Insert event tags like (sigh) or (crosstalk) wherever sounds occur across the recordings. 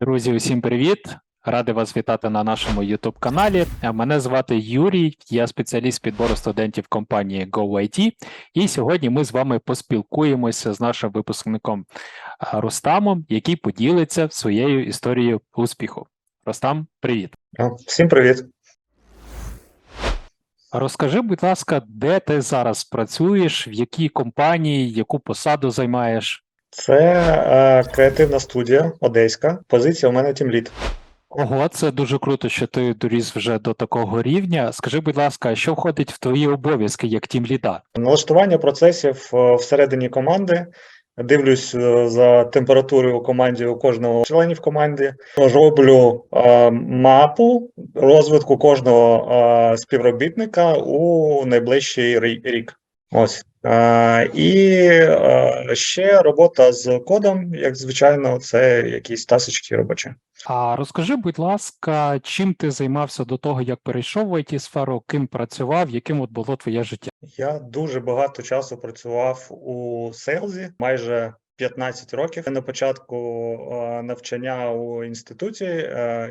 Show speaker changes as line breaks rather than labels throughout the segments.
Друзі, усім привіт! Радий вас вітати на нашому youtube каналі. Мене звати Юрій, я спеціаліст підбору студентів компанії GoIT. І сьогодні ми з вами поспілкуємося з нашим випускником Рустамом, який поділиться своєю історією успіху. Рустам, привіт!
Всім привіт.
Розкажи, будь ласка, де ти зараз працюєш, в якій компанії, яку посаду займаєш?
Це е, креативна студія одеська. Позиція у мене тімлід.
Ого, це дуже круто, що ти доріс вже до такого рівня. Скажи, будь ласка, що входить в твої обов'язки як тімліда?
Налаштування процесів е, всередині команди. Дивлюсь е, за температурою у команді у кожного членів команди. Роблю е, мапу розвитку кожного е, співробітника у найближчий рік. Ось. Е, і е, ще робота з кодом, як звичайно, це якісь тасочки робочі.
А розкажи, будь ласка, чим ти займався до того, як перейшов в it сферу, ким працював, яким от було твоє життя?
Я дуже багато часу працював у сейлзі, майже 15 років. На початку е, навчання у інституті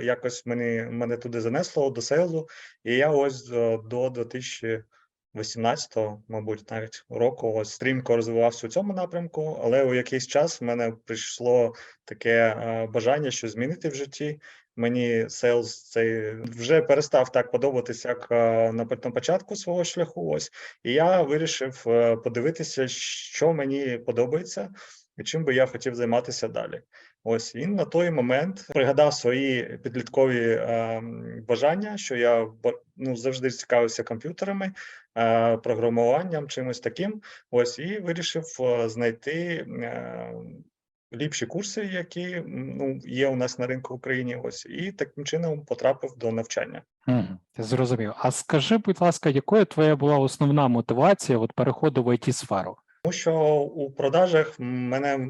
якось мені мене туди занесло до сейлзу, і я ось до 2000 18-го, мабуть, навіть року ось стрімко розвивався у цьому напрямку, але у якийсь час в мене прийшло таке е, бажання, що змінити в житті. Мені селс цей вже перестав так подобатися, як е, на початку свого шляху. Ось і я вирішив е, подивитися, що мені подобається і чим би я хотів займатися далі. Ось і на той момент пригадав свої підліткові е, бажання, що я ну, завжди цікавився комп'ютерами, е, програмуванням, чимось таким. Ось і вирішив е, знайти. Е, Ліпші курси, які ну є у нас на ринку в Україні, ось і таким чином потрапив до навчання.
Мгм, Зрозумів. А скажи, будь ласка, якою твоя була основна мотивація от переходу в it сферу?
Що у продажах мене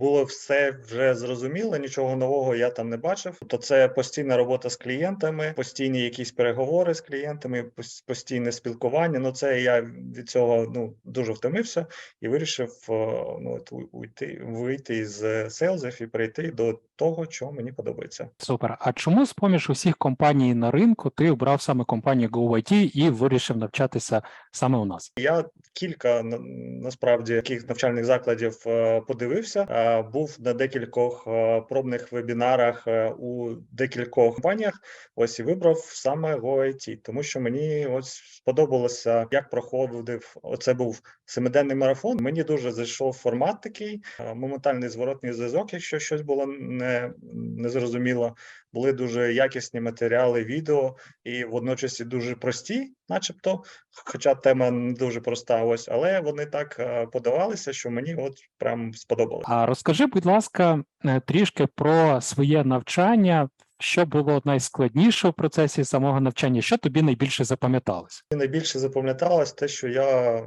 було все вже зрозуміло, нічого нового я там не бачив. Тобто це постійна робота з клієнтами, постійні якісь переговори з клієнтами, постійне спілкування. Ну це я від цього ну дуже втомився і вирішив е, ну от уйти, вийти з сейлзів і перейти до того, що мені подобається.
Супер. А чому з поміж усіх компаній на ринку ти обрав саме компанію GoIT і вирішив навчатися саме у нас?
Я кілька на- насправді таких навчальних закладів е, подивився. Був на декількох е, пробних вебінарах е, у декількох компаніях. Ось і вибрав саме GoIT, тому що мені ось сподобалося, як проходив. Оце був семиденний марафон. Мені дуже зайшов формат такий, е, моментальний зворотний зв'язок, якщо щось було не незрозуміло. Були дуже якісні матеріали, відео і водночас і дуже прості, начебто. Хоча тема не дуже проста, ось, але вони так е, подавалися, що мені от прям сподобалося.
А розкажи, будь ласка, е, трішки про своє навчання. Що було найскладніше в процесі самого навчання? Що тобі найбільше запам'яталось?
Найбільше запам'яталось те, що я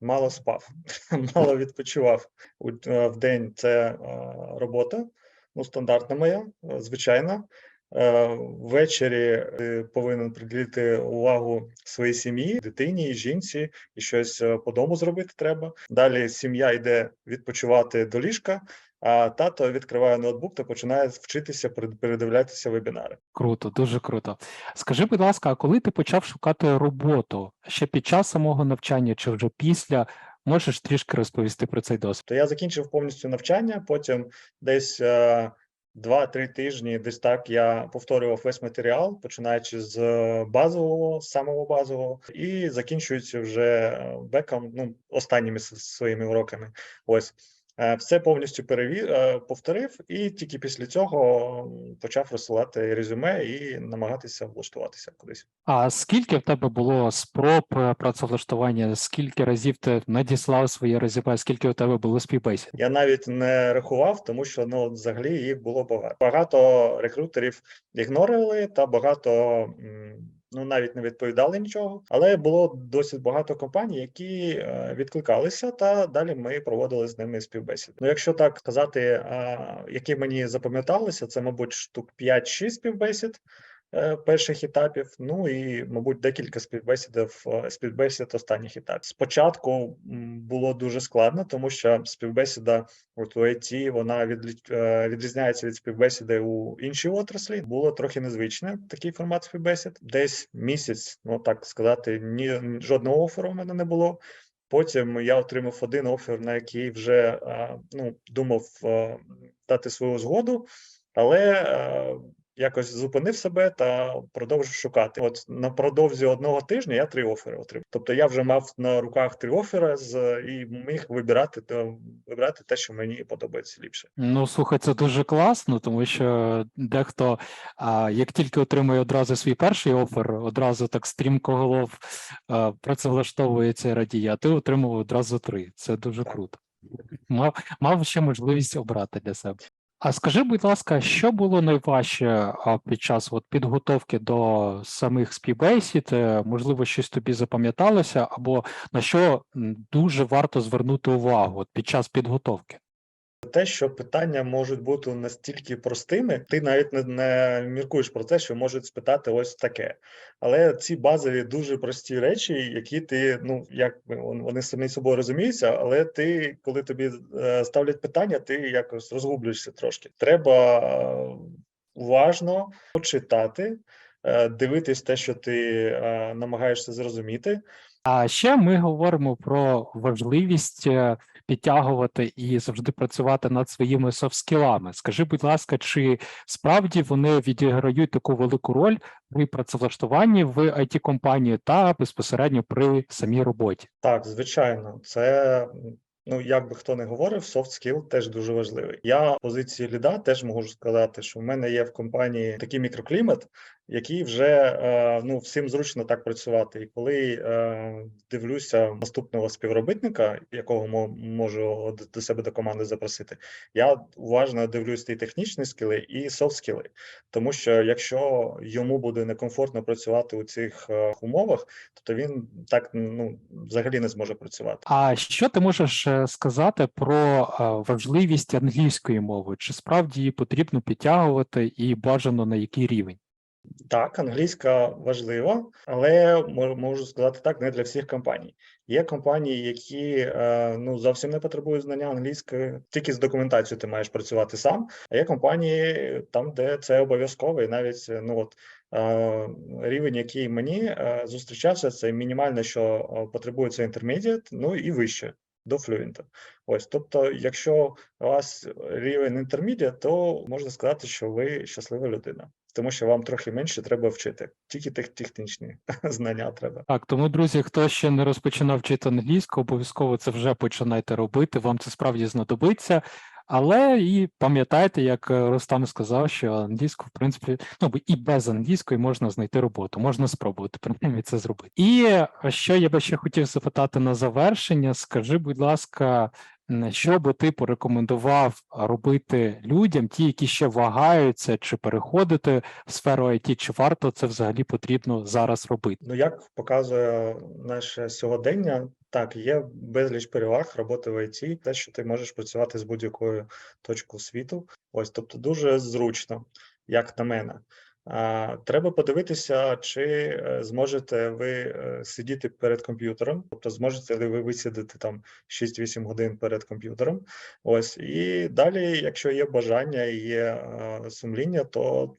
мало спав, (laughs) мало відпочивав е, в день. Це робота, ну стандартна моя, звичайна. Е, Ввечері ти повинен приділити увагу своїй сім'ї, дитині, жінці, і щось е, по дому зробити треба. Далі сім'я йде відпочивати до ліжка, а тато відкриває ноутбук та починає вчитися перед- передивлятися вебінари.
Круто, дуже круто. Скажи, будь ласка, а коли ти почав шукати роботу ще під час самого навчання чи вже після, можеш трішки розповісти про цей досвід?
То я закінчив повністю навчання. Потім десь е, 2-3 тижні, десь так я повторював весь матеріал, починаючи з е, базового, з самого базового, і закінчуючи вже е, беком, ну останніми своїми уроками. Ось. Е, Все повністю перевір, е, повторив, і тільки після цього почав розсилати резюме і намагатися влаштуватися кудись.
А скільки в тебе було спроб е, працевлаштування? Скільки разів ти надіслав своє резюме? Скільки у тебе було співбесід?
Я навіть не рахував, тому що ну взагалі їх було багато. Багато рекрутерів ігнорили, та багато м, ну навіть не відповідали нічого. Але було досить багато компаній, які е, відкликалися, та далі ми проводили з ними співбесід. Ну, якщо так сказати, які мені запам'яталися, це мабуть штук 5-6 співбесід. Е, перших етапів. Ну і, мабуть, декілька співбесідів, е, співбесід останніх етапів. Спочатку було дуже складно, тому що співбесіда от у IT, вона е, відрізняється від співбесіди у іншій отраслі. Було трохи незвичне такий формат співбесід. Десь місяць, ну так сказати, ні жодного оферу у мене не було. Потім я отримав один офер, на який вже ну, думав дати свою згоду, але якось зупинив себе та продовжив шукати. От напродовзі одного тижня я три офери отримав. Тобто я вже мав на руках три офери з і міг вибирати вибирати те, що мені подобається ліпше.
Ну, слухай, це дуже класно, тому що дехто, а, як тільки отримує одразу свій перший офер, одразу так стрімко голов а, працевлаштовується і радіє, а ти отримав одразу три. Це дуже
Так.
круто. Мав, мав ще можливість обрати для себе. А скажи, будь ласка, що було найважче під час от, підготовки до самих співбесід? Е, Можливо, щось тобі запам'яталося, або на що дуже варто звернути увагу от, під час підготовки?
Те, що питання можуть бути настільки простими, ти навіть не, не міркуєш про те, що можуть спитати ось таке. Але ці базові дуже прості речі, які ти, ну як вони самі собою розуміються, але ти, коли тобі е, ставлять питання, ти якось розгублюєшся трошки. Треба е, уважно почитати, дивитись те, що ти е, намагаєшся зрозуміти,
А ще ми говоримо про важливість е, підтягувати і завжди працювати над своїми софт-скілами. Скажи, будь ласка, чи справді вони відіграють таку велику роль при працевлаштуванні в it компанії та безпосередньо при самій роботі?
Так, звичайно, це ну як би хто не говорив, soft skill теж дуже важливий. Я в позиції ліда теж можу сказати, що в мене є в компанії такий мікроклімат, який вже е, ну всім зручно так працювати. І коли е, дивлюся наступного співробітника, якого мо- можу до себе до команди запросити, я уважно дивлюсь і технічні скіли, і софт скіли. Тому що якщо йому буде некомфортно працювати у цих е, умовах, то він так ну взагалі не зможе працювати.
А що ти можеш сказати про важливість англійської мови? Чи справді її потрібно підтягувати і бажано на який рівень?
Так, англійська важлива, але можу сказати так, не для всіх компаній. Є компанії, які е, ну зовсім не потребують знання англійської, тільки з документацією ти маєш працювати сам. А є компанії там, де це обов'язково, і навіть ну от е, рівень, який мені е, зустрічався, це мінімальне, що потребується intermediate, ну і вище. До флюєнта. Ось, тобто, якщо у вас рівень intermediate, то можна сказати, що ви щаслива людина тому що вам трохи менше треба вчити. Тільки тех- технічні (laughs) знання треба.
Так, тому, друзі, хто ще не розпочинав вчити англійську, обов'язково це вже починайте робити. Вам це справді знадобиться. Але і пам'ятайте, як е, Рустам сказав, що англійську, в принципі, ну і без англійської можна знайти роботу, можна спробувати принаймні це зробити. І е, що я би ще хотів запитати на завершення, скажи, будь ласка, що би ти порекомендував робити людям, ті, які ще вагаються, чи переходити в сферу IT, чи варто це взагалі потрібно зараз робити?
Ну як показує наше сьогодення, так є безліч переваг роботи в ІТ, те, що ти можеш працювати з будь-якої точки світу. Ось, тобто, дуже зручно, як на мене. Треба подивитися, чи е, зможете ви е, сидіти перед комп'ютером, тобто зможете ли ви висідати там 6-8 годин перед комп'ютером. Ось і далі, якщо є бажання і є е, сумління, то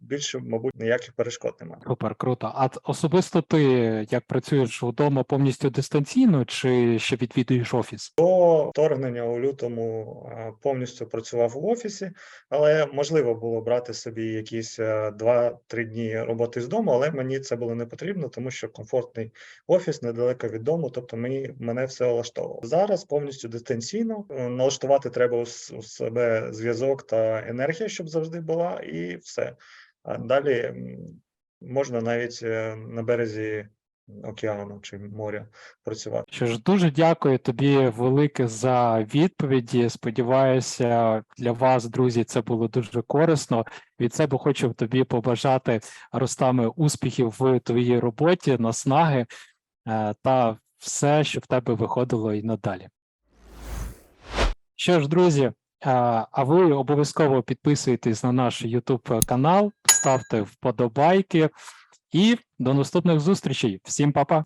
більше, мабуть, ніяких перешкод немає.
Супер, круто. А особисто ти як працюєш вдома повністю дистанційно, чи ще відвідуєш офіс?
До вторгнення у лютому е, повністю працював в офісі, але можливо було брати собі якісь е, 2-3 дні роботи з дому, але мені це було не потрібно, тому що комфортний офіс недалеко від дому, тобто мені мене все влаштовувало. Зараз повністю дистанційно е, налаштувати треба у себе зв'язок та енергія, щоб завжди була, і все. А далі можна навіть е, на березі океану чи моря працювати.
Що ж, дуже дякую тобі велике за відповіді. Сподіваюся, для вас, друзі, це було дуже корисно. Від себе хочу тобі побажати Ростами успіхів в твоїй роботі, наснаги е, та все, що в тебе виходило і надалі. Що ж, друзі, е, а ви обов'язково підписуйтесь на наш YouTube канал, ставте вподобайки і до наступних зустрічей. Всім па-па!